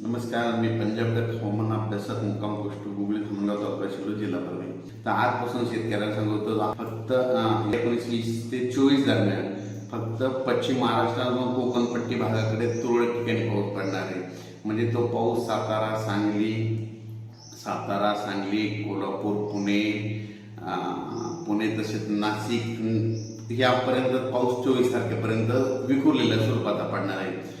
नमस्कार मी पंजाबच्या हवामान अभ्यासक मुक्काम गोष्ट हुबळी खामगाव तालुका जिल्हा परभणी. तर आजपासून शेतकऱ्यांना सांगतो फक्त एकोणीस वीस ते चोवीस दरम्यान फक्त पश्चिम महाराष्ट्रातून कोकणपट्टी भागाकडे तुरळक ठिकाणी पाऊस पडणार आहे. म्हणजे तो पाऊस सातारा सांगली सातारा सांगली कोल्हापूर पुणे पुणे तसेच नाशिक यापर्यंत पाऊस चोवीस तारखेपर्यंत विखुरलेल्या स्वरूपात पडणार आहे.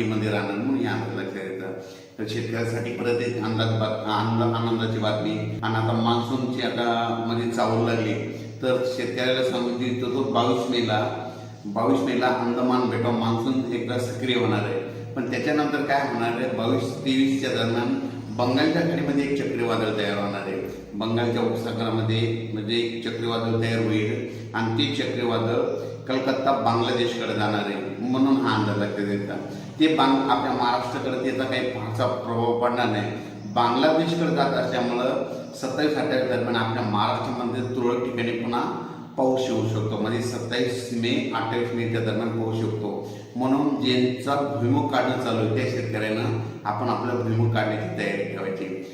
कोकणपट्टीमध्ये राहणार म्हणून या अंदाज लक्षात येतं तर शेतकऱ्यासाठी परत एक अंदाज बात आनंद आनंदाची बातमी. आणि आता मान्सूनची आता मध्ये चावल लागली. तर शेतकऱ्याला सांगू इच्छितो तो बावीस मेला. बावीस मेला अंदमान बेटा मान्सून एकदा सक्रिय होणार आहे. पण त्याच्यानंतर काय होणार आहे? बावीस तेवीसच्या दरम्यान बंगालच्या खाडीमध्ये एक चक्रीवादळ तयार होणार आहे. बंगालच्या उपसागरामध्ये म्हणजे एक चक्रीवादळ तयार होईल आणि ते चक्रीवादळ कलकत्ता बांगलादेशकडे जाणार आहे. म्हणून हा अंदाज लक्षात येतात ते बांग आपल्या महाराष्ट्राकडे त्याचा काही फारसा प्रभाव पडणार नाही. बांगलादेशकडे जात असल्यामुळं सत्तावीस अठ्ठावीस दरम्यान आपल्या महाराष्ट्रामध्ये तुरळक ठिकाणी पुन्हा पाऊस येऊ शकतो. म्हणजे सत्तावीस मे अठ्ठावीस मेच्या दरम्यान पाऊस शकतो म्हणून ज्यांचा भुईमुख काढणं चालू आहे त्या शेतकऱ्यांना आपण आपलं भुईमुग काढण्याची तयारी ठेवायची.